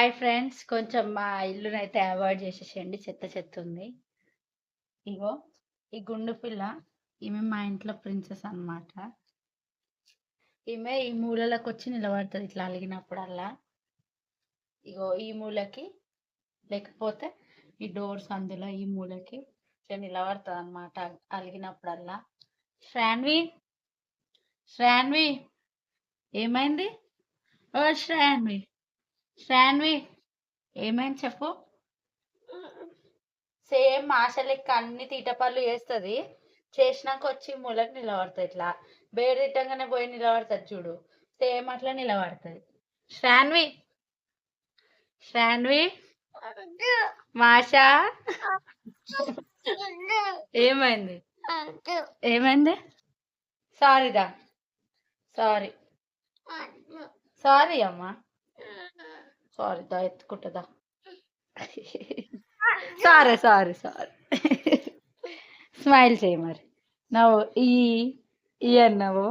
Hi friends కొంచెం మా ఇల్లునైతే avoid చేసేసేయండి. చెత్త చెత్త ఉంది ఇగో ఈ గుండు పిల్ల ఈమె మా ఇంట్లో ప్రిన్సెస్ అన్నమాట. ఈమె ఈ మూలలకు వచ్చి నిలబడుతుంది ఇట్లా అలిగినప్పుడల్లా. ఇగో ఈ మూలకి లేకపోతే ఈ డోర్స్ అందులో ఈ మూలకి ఇట్లా నిలబడుతుంది అనమాట అలిగినప్పుడల్లా. శ్రాన్వి శ్రాన్వి ఏమైంది? ఓ శ్రాన్వి. శ్రాన్వి ఏమైంది చెప్పు. సేమ్ ఆశ లెక్క అన్ని తీట పళ్ళు చేస్తుంది. చేసినాక వచ్చి మూలకు నిలబడుతుంది ఇట్లా. బేరు తిట్టంగానే పోయి నిలబడుతుంది చూడు. సేమ్ అట్లా నిలబడుతుంది. శ్రాన్వి శ్రాన్వి మాషా. ఏమైంది? ఏమైంది? సారీదా? సారీ. సారీ అమ్మా. సారీ దా ఎత్తుకుంటుందా సారీ సారీ సారీ స్మైల్ చేయి మరి నవ్వు ఈ ఈ అన్నావు